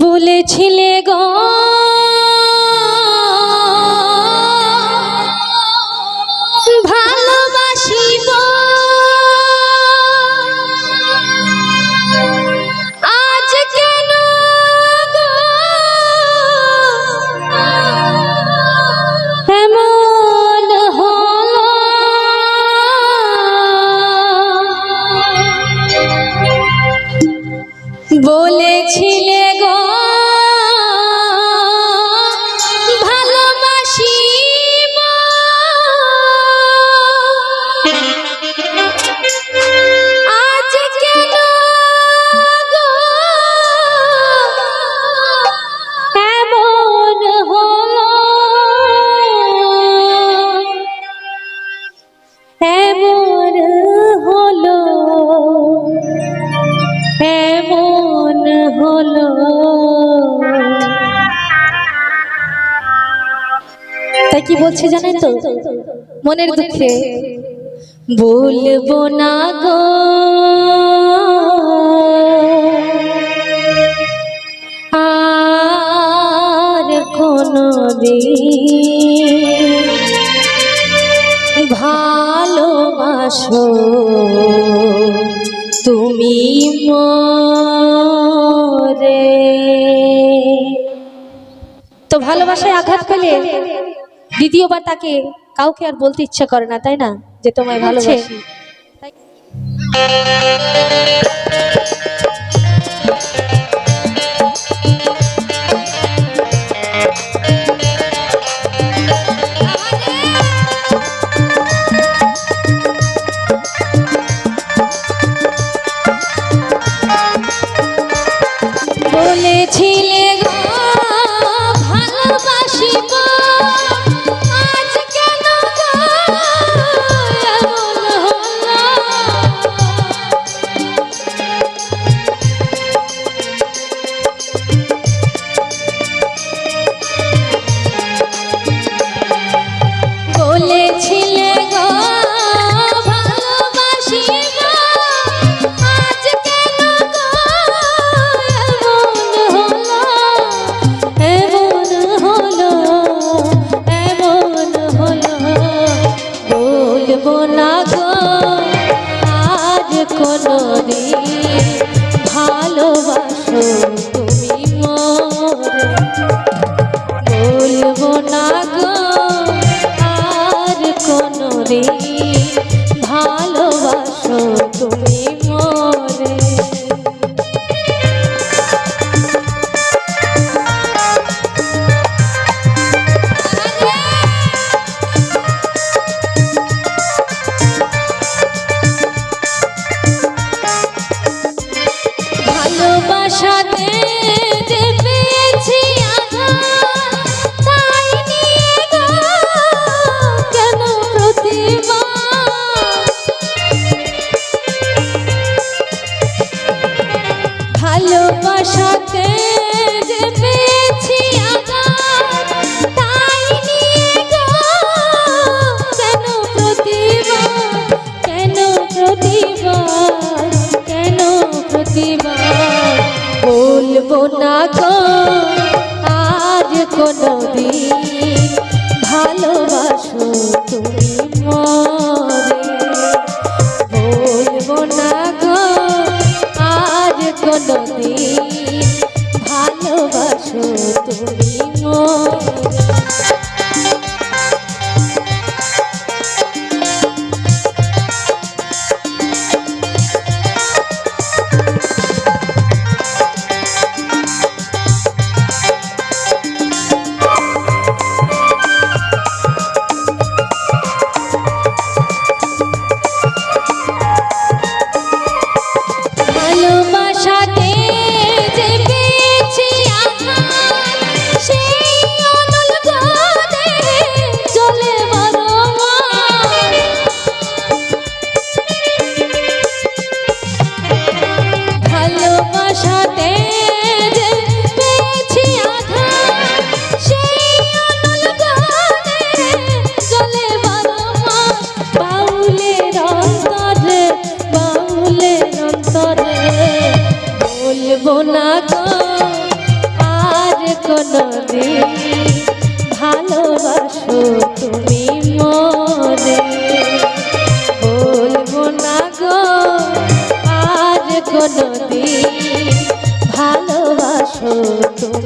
বলেছিলে গো হলো। তাই কি বলছে জানেন তো? মনের দুঃখে। বলব না গো। আর কোনো ভালোবাসো তুমি মরে তো ভালোবাসায় আঘাত পেলে দ্বিতীয়বার তাকে কাউকে আর বলতে ইচ্ছা করে না, তাই না? যে তোমায় ভালোবাসি। বলেছিলে বলব না ভালোবাসাতে যে পেয়েছি আঘাত, কেন প্রতিবার? কেন? কেন প্রতিবার? বলব না আজ কোনো দিন ভালোবাসো তুমি ভুলব না গো, আর কোনো দিন ভালোবাসো তুমি মনে। ভুলব না গো, আর কোনো ভালোবাসো তুমি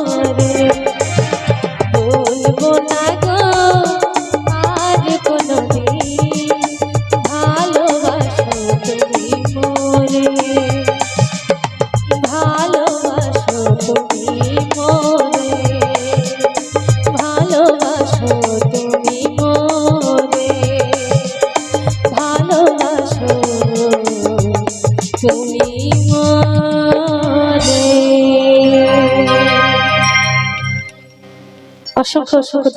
অসংখ্য অসংখ্য।